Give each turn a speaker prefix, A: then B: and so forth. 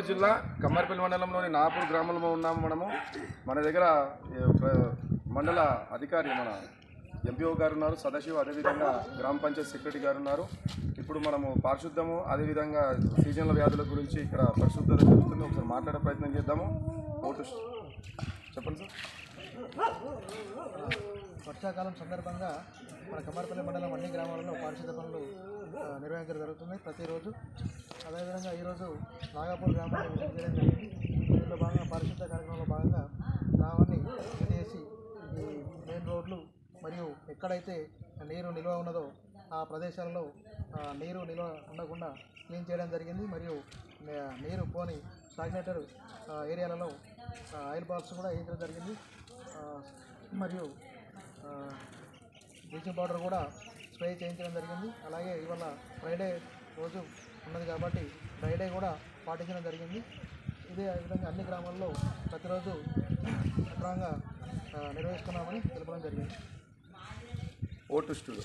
A: Super జిల్లా కమ్మార్పిల్ల మండలంలోని నాపూర్ గ్రామంలో ఉన్నాము మనము. మన దగ్గర మండల అధికారి మన ఎంపీఓ గారు ఉన్నారు. సదాశివ అదేవిధంగా గ్రామ పంచాయత్ సెక్రటరీ గారు ఉన్నారు. ఇప్పుడు మనము పారిశుద్ధము అదేవిధంగా సీజన్ల వ్యాధుల గురించి ఇక్కడ పరిశుద్ధత జరుగుతుంది. ఒకసారి మాట్లాడే ప్రయత్నం చేద్దాము. ఓటు చెప్పండి సార్.
B: వర్షాకాలం సందర్భంగా మన కమర్పల్లి మండలం అన్ని గ్రామాలలో పారిశుద్ధ పనులు నిర్వహించడం జరుగుతుంది ప్రతిరోజు. అదేవిధంగా ఈరోజు నాగాపూర్ గ్రామంలో చేయడం జరిగింది. భాగంగా పారిశుద్ధ కార్యక్రమంలో భాగంగా గ్రామాన్ని విజిట్ చేసి ఈ మెయిన్ రోడ్లు మరియు ఎక్కడైతే నీరు నిల్వ ఉన్నదో ఆ ప్రదేశాలలో నీరు నిల్వ ఉండకుండా క్లీన్ చేయడం జరిగింది. మరియు నీరు పోని స్టాగ్నేటర్ ఏరియాలలో ఆయిల్ బాల్స్ కూడా వేయించడం జరిగింది. మరియు బ్లీచింగ్ పౌడర్ కూడా స్ప్రే చేయించడం జరిగింది. అలాగే ఇవాళ ఫ్రైడే రోజు ఉన్నది కాబట్టి ఫ్రైడే కూడా పాటించడం జరిగింది. ఇదే విధంగా అన్ని గ్రామాల్లో ప్రతిరోజు సక్రమంగా నిర్వహిస్తున్నామని తెలపడం జరిగింది.
A: ఓటు స్టూడియో.